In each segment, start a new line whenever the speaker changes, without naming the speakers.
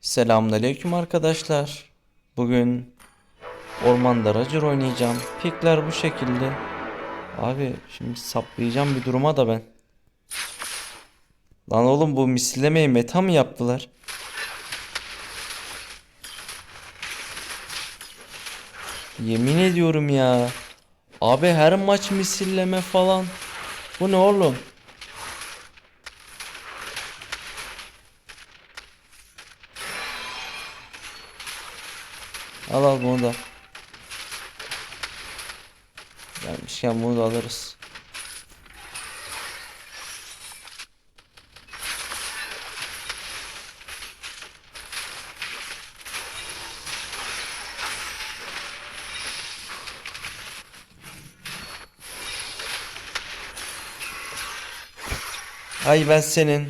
Selamünaleyküm arkadaşlar. Bugün ormanda Roger oynayacağım. Pikler bu şekilde. Abi şimdi saplayacağım bir duruma da ben. Lan oğlum bu misillemeyi meta mı yaptılar? Yemin ediyorum ya. Abi her maç misilleme falan. Bu ne oğlum? Al al bunu da. Gelmişken bunu da alırız. Ay ben senin.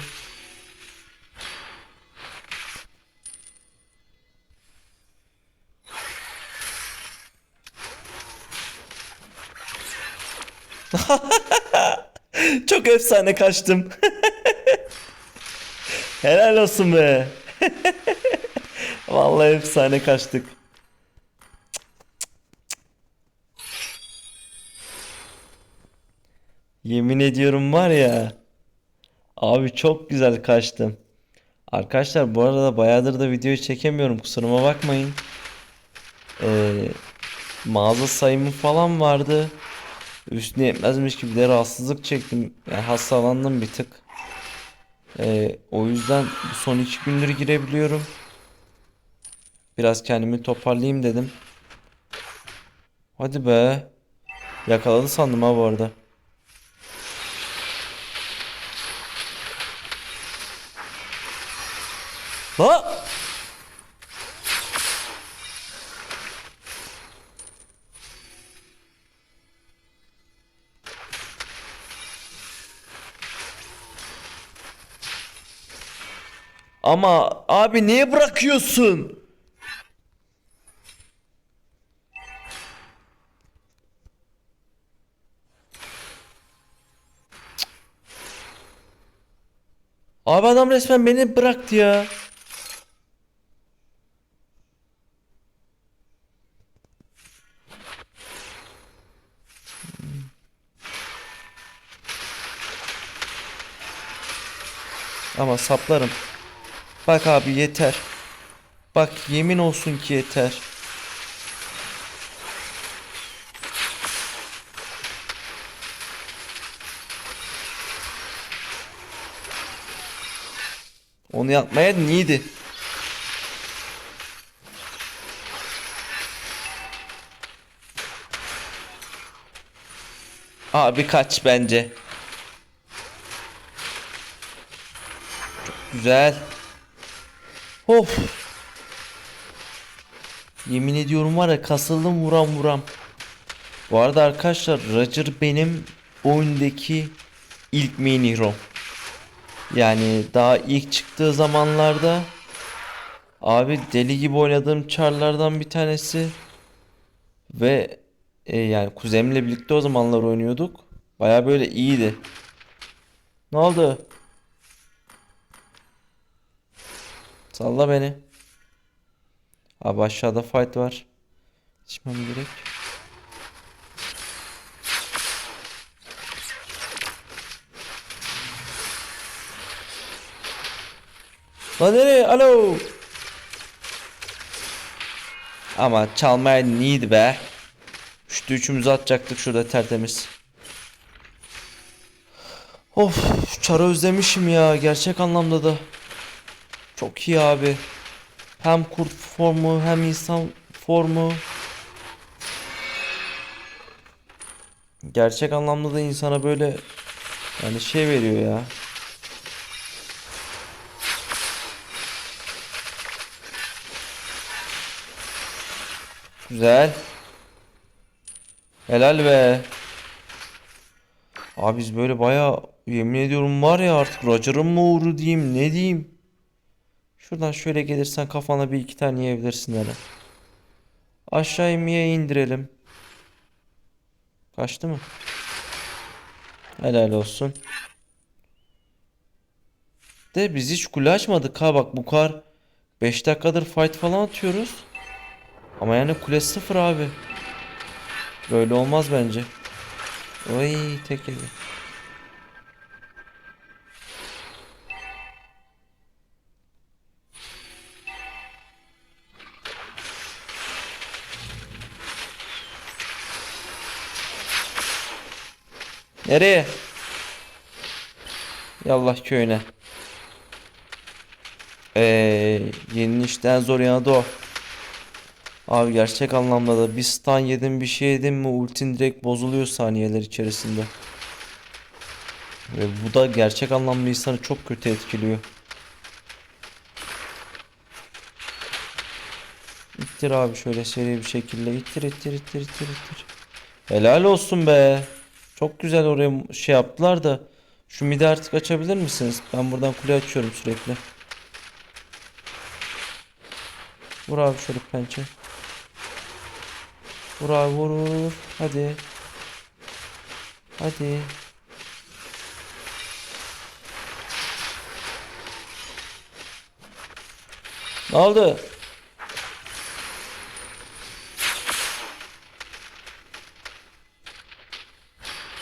Çok efsane kaçtım. Helal olsun be. Vallahi efsane kaçtık. Yemin ediyorum var ya. Abi çok güzel kaçtım. Arkadaşlar bu arada bayağıdır da video çekemiyorum kusuruma bakmayın. Ee, mağaza sayımı falan vardı. Üstüne yetmezmiş gibi de rahatsızlık çektim. Yani hastalandım bir tık. Ee, o yüzden son iki gündür girebiliyorum. Biraz kendimi toparlayayım dedim. Hadi be. Yakaladı sandım ha bu arada. La! Ama abi niye bırakıyorsun? Abi adam resmen beni bıraktı ya. Ama saplarım. Bak abi yeter. Bak yemin olsun ki yeter. Onu yapmaya niydi? Abi kaç bence. Çok güzel. Of. Yemin ediyorum var ya kasıldım vuram vuram. Bu arada arkadaşlar Roger benim oyundaki ilk main hero. Yani daha ilk çıktığı zamanlarda abi deli gibi oynadığım charlardan bir tanesi ve e, yani kuzenimle birlikte o zamanlar oynuyorduk. Baya böyle iyiydi. Ne oldu? Salla beni. Abi aşağıda fight var. İçmem gerek. Lan nereye? Alo. Ama çalmaya neydi be? Üçte üçümüzü atacaktık şurada tertemiz. Of, çarı özlemişim ya gerçek anlamda da. Çok iyi abi. Hem kurt formu hem insan formu. Gerçek anlamda da insana böyle yani şey veriyor ya. Güzel. Helal be. Abi biz böyle baya yemin ediyorum var ya artık Roger'ın mı uğru diyeyim ne diyeyim. Şuradan şöyle gelirsen kafana bir iki tane yiyebilirsin hele. Aşağı inmeye indirelim. Kaçtı mı? Helal olsun. De biz hiç kule açmadık ha bak bu kar 5 dakikadır fight falan atıyoruz. Ama yani kule sıfır abi. Böyle olmaz bence. Oy tek yedi. Nereye? Yallah köyüne. Eee yeni işten zor yanı o. Abi gerçek anlamda da bir stun yedin bir şey yedin mi ultin direkt bozuluyor saniyeler içerisinde. Ve bu da gerçek anlamda insanı çok kötü etkiliyor. İttir abi şöyle seri bir şekilde ittir ittir ittir ittir ittir. Helal olsun be. Çok güzel oraya şey yaptılar da şu midi artık açabilir misiniz? Ben buradan kule açıyorum sürekli. Vur abi şöyle pençe. Vur abi vur. Hadi. Hadi. Ne oldu?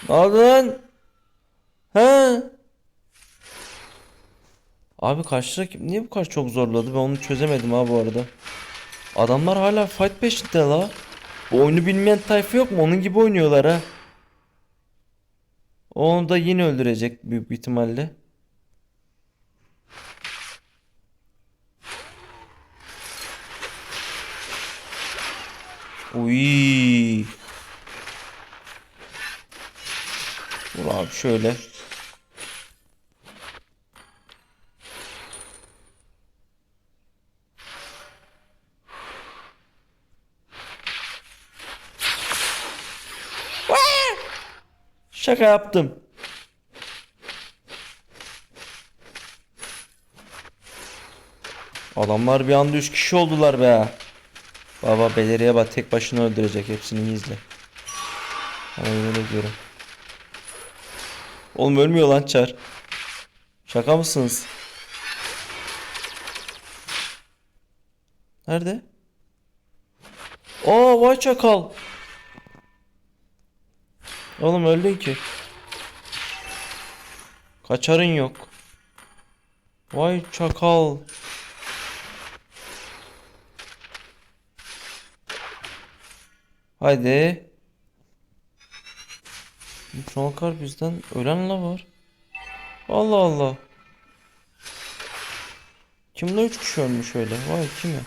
Ne oldu? He? Abi karşı rakip niye bu kadar çok zorladı? Ben onu çözemedim ha bu arada. Adamlar hala fight peşinde la. Bu oyunu bilmeyen tayfa yok mu? Onun gibi oynuyorlar ha. Onu da yine öldürecek büyük ihtimalle. Uy. Vur abi şöyle. Şaka yaptım. Adamlar bir anda 3 kişi oldular be. Baba beleriye bak tek başına öldürecek hepsini izle. Ama öyle diyorum. Oğlum ölmüyor lan çar. Şaka mısınız? Nerede? Aa vay çakal. Oğlum öldün ki. Kaçarın yok. Vay çakal. Haydi. Şu an kar bizden ölen la var. Allah Allah. Kimde 3 kişi ölmüş öyle? Vay kimi?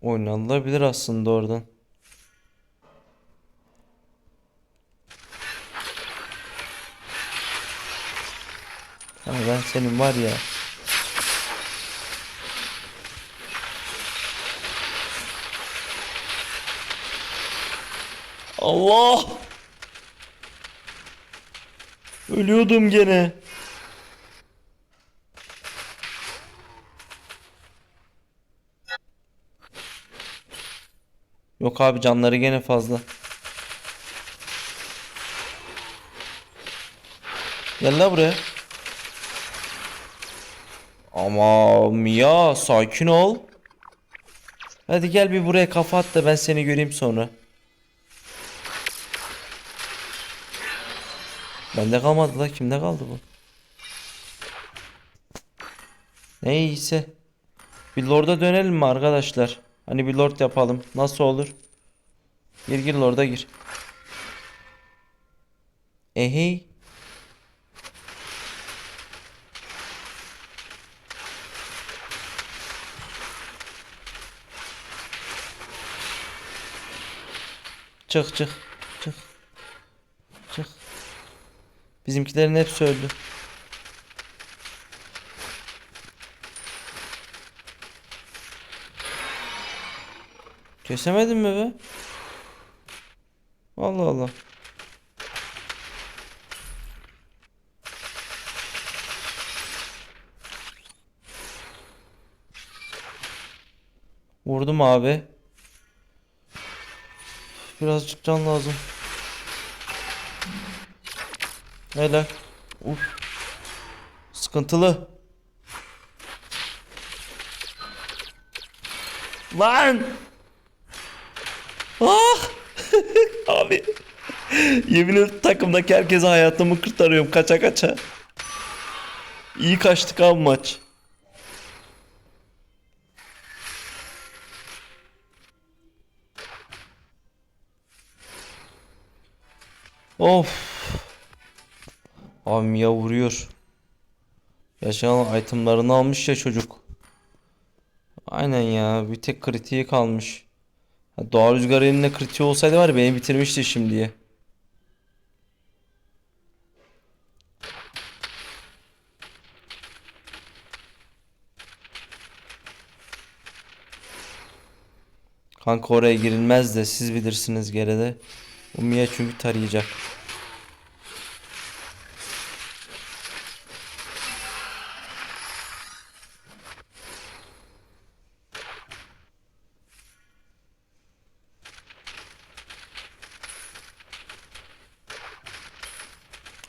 Oynanılabilir aslında oradan. Ha ben senin var ya. Allah! Ölüyordum gene. Yok abi canları gene fazla. Gel la buraya. Ama Mia sakin ol. Hadi gel bir buraya kafa at da ben seni göreyim sonra. Bende kalmadı la kimde kaldı bu? Neyse. Bir lord'a dönelim mi arkadaşlar? Hani bir lord yapalım. Nasıl olur? Gir gir lord'a gir. Ehey. Çık çık. Bizimkilerin hepsi öldü. Kesemedin mi be? Allah Allah. Vurdum abi. Birazcık can lazım. Helal. Uf. Sıkıntılı. Lan! Ah! Abi. Yemin ederim takımdaki herkese hayatımı kurtarıyorum kaça kaça. İyi kaçtık abi maç. Of. Abi Mia vuruyor. Yaşanan itemlarını almış ya çocuk. Aynen ya. Bir tek kritiği kalmış. Doğa Rüzgar elinde kritiği olsaydı var ya beni bitirmişti şimdiye. Kanka oraya girilmez de siz bilirsiniz geride. Mia çünkü tarayacak.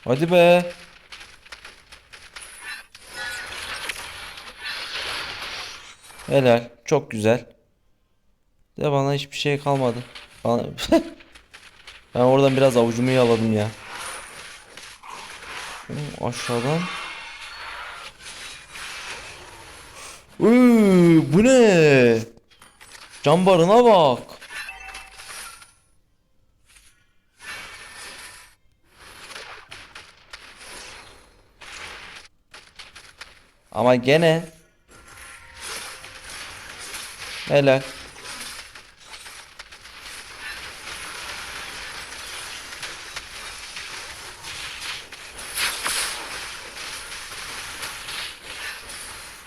Hadi be. Helal. Çok güzel. De bana hiçbir şey kalmadı. Bana... ben oradan biraz avucumu yaladım ya. Aşağıdan. Uuu, bu ne? Cam barına bak. Ama gene Helal.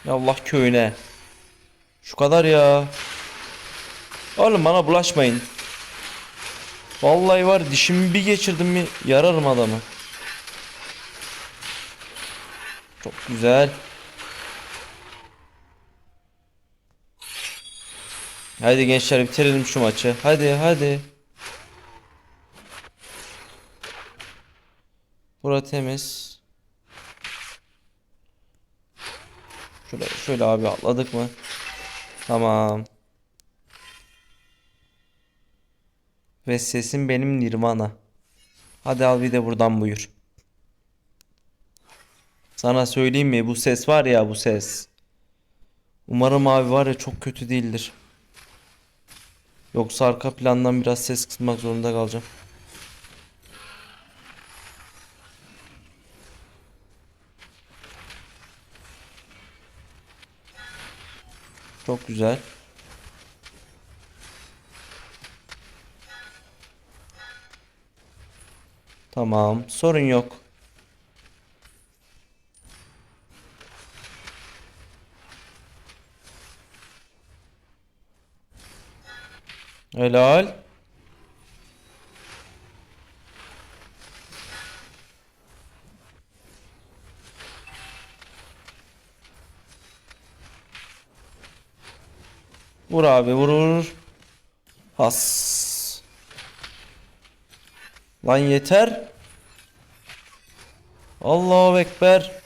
Allah köyüne. Şu kadar ya. Oğlum bana bulaşmayın. Vallahi var dişimi bir geçirdim mi yararım adamı. Çok güzel. Hadi gençler bitirelim şu maçı. Hadi hadi. Bura temiz. Şöyle, şöyle abi atladık mı? Tamam. Ve sesim benim Nirvana. Hadi al bir de buradan buyur. Sana söyleyeyim mi bu ses var ya bu ses. Umarım abi var ya çok kötü değildir. Yoksa arka plandan biraz ses kısmak zorunda kalacağım. Çok güzel. Tamam, sorun yok. Helal. Vur abi vur vur. Has. Lan yeter. Allahu Ekber.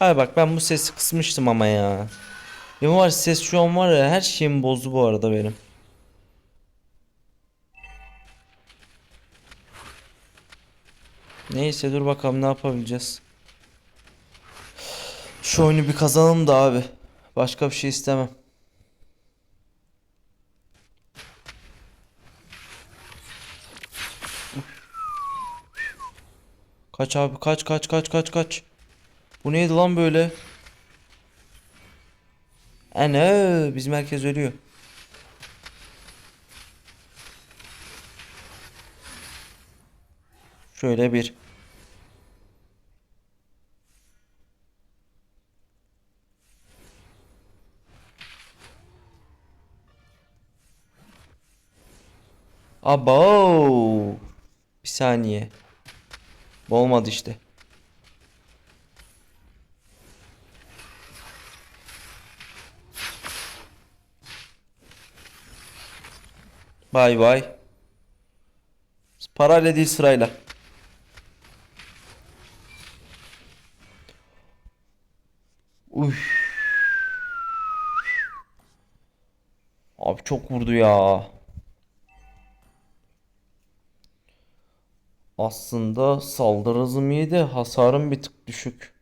Ay bak ben bu sesi kısmıştım ama ya. Ya var ses şu an var ya her şeyimi bozdu bu arada benim. Neyse dur bakalım ne yapabileceğiz. Şu oyunu bir kazanalım da abi. Başka bir şey istemem. Kaç abi kaç kaç kaç kaç kaç. Bu neydi lan böyle? Ana bizim herkes ölüyor. Şöyle bir. Abo. Bir saniye. Bu olmadı işte. Bay bay. Parayla değil sırayla. Uy. Abi çok vurdu ya. Aslında saldırı hızım iyi de hasarım bir tık düşük.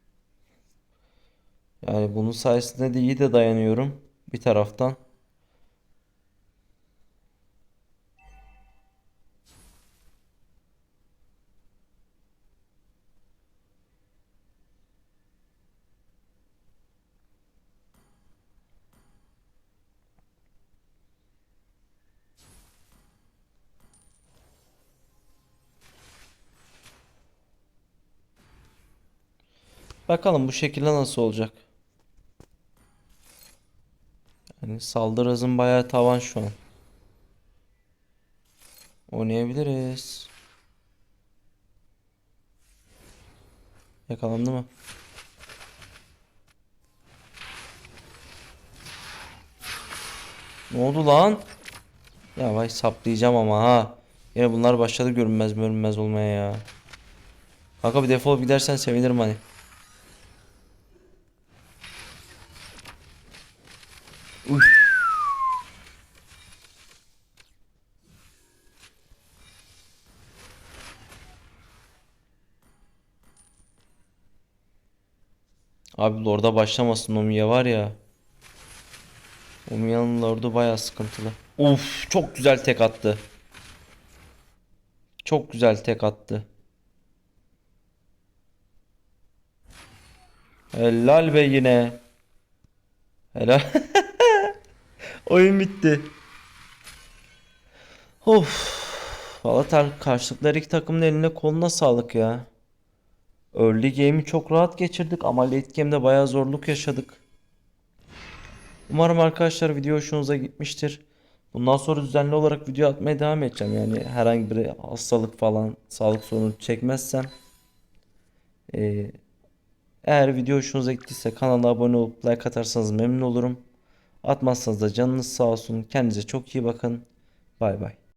Yani bunun sayesinde de iyi de dayanıyorum bir taraftan. Bakalım bu şekilde nasıl olacak. Yani saldırı hızım bayağı tavan şu an. Oynayabiliriz. Yakalandı mı? Ne oldu lan? Ya vay saplayacağım ama ha. Yine bunlar başladı görünmez görünmez olmaya ya. Kanka bir defol gidersen sevinirim hani. Uy. Abi Lord'a başlamasın Omiya var ya. Omiya'nın Lord'u bayağı sıkıntılı. Uf çok güzel tek attı. Çok güzel tek attı. Helal be yine. Helal. Oyun bitti. Of. Valla her iki takımın eline koluna sağlık ya. Early game'i çok rahat geçirdik ama late game'de bayağı zorluk yaşadık. Umarım arkadaşlar video hoşunuza gitmiştir. Bundan sonra düzenli olarak video atmaya devam edeceğim. Yani herhangi bir hastalık falan, sağlık sorunu çekmezsem. Ee, eğer video hoşunuza gittiyse kanala abone olup like atarsanız memnun olurum. Atmazsanız da canınız sağ olsun. Kendinize çok iyi bakın. Bay bay.